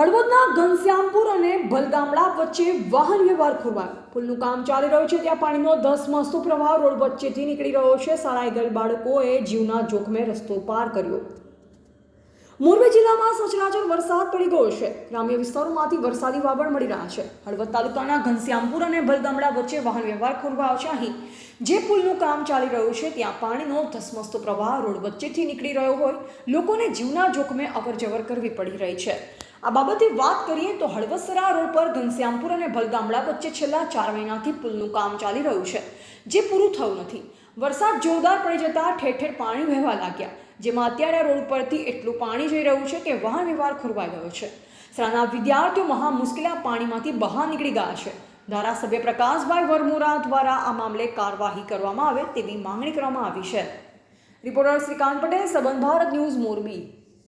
હળવદના ઘનશ્યામપુર અને ભલગામડા વચ્ચે વાહન વ્યવહાર ખોરવાયો. પુલનું કામ ચાલી રહ્યું છે, ત્યાં પાણીનો ધસમસતો પ્રવાહ રોડ વચ્ચેથી નીકળી રહ્યો છે. શાળાએ ગયેલ બાળકોએ જીવના જોખમે રસ્તો પાર કર્યો. મોરબી જિલ્લામાં સચરાચર વરસાદ પડી ગયો છે. ગ્રામ્ય વિસ્તારોમાંથી વરસાદી વાવડ મળી રહ્યા છે. હળવદ તાલુકાના ઘનશ્યામપુર અને ભલગામડા વચ્ચે વાહન વ્યવહાર ખોરવાયો છે. અહીં જે પુલનું કામ ચાલી રહ્યું છે, ત્યાં પાણીનો ધસમસતો પ્રવાહ રોડ વચ્ચેથી નીકળી રહ્યો હોય. લોકોને જીવના જોખમે અવરજવર કરવી પડી રહી છે. આ બાબતે વાત કરીએ તો હળવસરા રોડ પર ઘનશ્યામપુર અને ભલગામડા વચ્ચે છેલ્લા ચાર મહિનાથી પુલનું કામ ચાલી રહ્યું છે, જે પૂરું થયું નથી. વરસાદ જોરદાર પડી જતા ઠેર ઠેર પાણી વહેવા લાગ્યા, જેમાં અત્યારે રોડ પરથી એટલું પાણી જઈ રહ્યું છે કે વાહન વ્યવહાર ખોરવાઈ ગયો છે. શાળાના વિદ્યાર્થીઓ મહા મુશ્કેલી પાણીમાંથી બહાર નીકળી ગયા છે. ધારાસભ્ય પ્રકાશભાઈ વરમોરા દ્વારા આ મામલે કાર્યવાહી કરવામાં આવે તેવી માંગણી કરવામાં આવી છે. રિપોર્ટર શ્રીકાંત પટેલ, સંબંધ ભારત ન્યૂઝ, મોરબી.